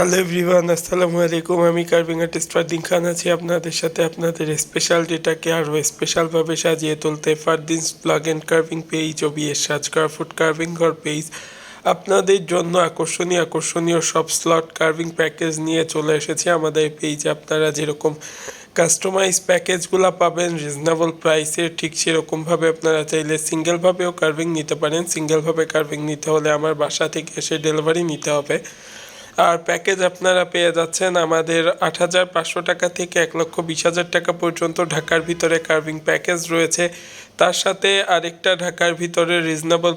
Hello everyone, আসসালামু আলাইকুম। আমি কার্ভিং আর্টিস্ট ফারদিন খান আছি আপনাদের সাথে। আপনাদের স্পেশাল ডেটাকে আরও স্পেশালভাবে সাজিয়ে তুলতে Fardin's blog and carving page ও বিয়ের সাজ ফুড কার্ভিং ঘর পেজ আপনাদের জন্য আকর্ষণীয় আকর্ষণীয় সব স্লট কার্ভিং প্যাকেজ নিয়ে চলে এসেছি আমাদের পেজে আপনারা যেরকম কাস্টমাইজ প্যাকেজগুলো পাবেন রিজনেবল প্রাইসে ঠিক সেরকমভাবে আপনারা চাইলে সিঙ্গেলভাবেও কার্ভিং নিতে পারেন। সিঙ্গেলভাবে কার্ভিং নিতে হলে আমার বাসা থেকে এসে ডেলিভারি নিতে হবে। আর প্যাকেজ আপনারা পেয়ে যাচ্ছেন আমাদের আট হাজার পাঁচশো টাকা থেকে এক লক্ষ বিশ হাজার টাকা পর্যন্ত ঢাকার ভিতরে কার্ভিং প্যাকেজ রয়েছে। তার সাথে আরেকটা ঢাকার ভিতরে রিজনেবল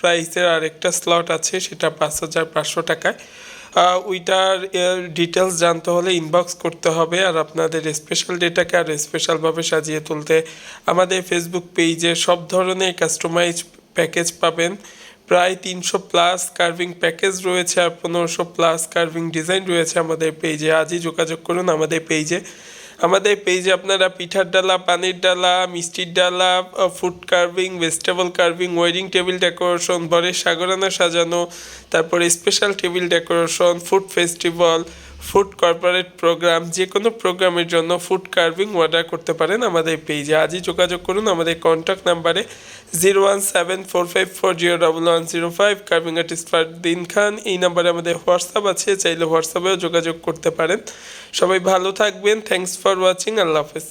প্রাইসের আরেকটা স্লট আছে, সেটা পাঁচ হাজার পাঁচশো টাকায়। ওইটার ডিটেলস জানতে হলে ইনবক্স করতে হবে আর আপনাদের স্পেশাল ডেটাকে আর স্পেশালভাবে সাজিয়ে তুলতে আমাদের ফেসবুক পেজে সব ধরনের কাস্টমাইজ প্যাকেজ পাবেন। প্রায় তিনশো প্লাস কার্ভিং প্যাকেজ রয়েছে আর পনেরোশো প্লাস কার্ভিং ডিজাইন রয়েছে আমাদের পেজে আজই যোগাযোগ করুন আমাদের পেজে আমাদের পেজে আপনারা পিঠার ডালা, পানির ডালা, মিষ্টির ডালা food carving vegetable carving wedding table decoration বরের সাগরানা সাজানো, তারপরে special table decoration food festival food corporate programme যে কোনো প্রোগ্রামের জন্য ফুড কার্ভিং অর্ডার করতে পারেন আমাদের পেজে আজই যোগাযোগ করুন আমাদের কন্ট্যাক্ট নাম্বারে zero one seven four five four zero double one zero five carving artist Fardin Khan. এই নাম্বারে আমাদের হোয়াটসঅ্যাপ আছে, চাইলে হোয়াটসঅ্যাপেও যোগাযোগ করতে পারেন। সবাই ভালো থাকবেন। থ্যাংকস ফর ওয়াচিং আল্লাহ হাফেজ।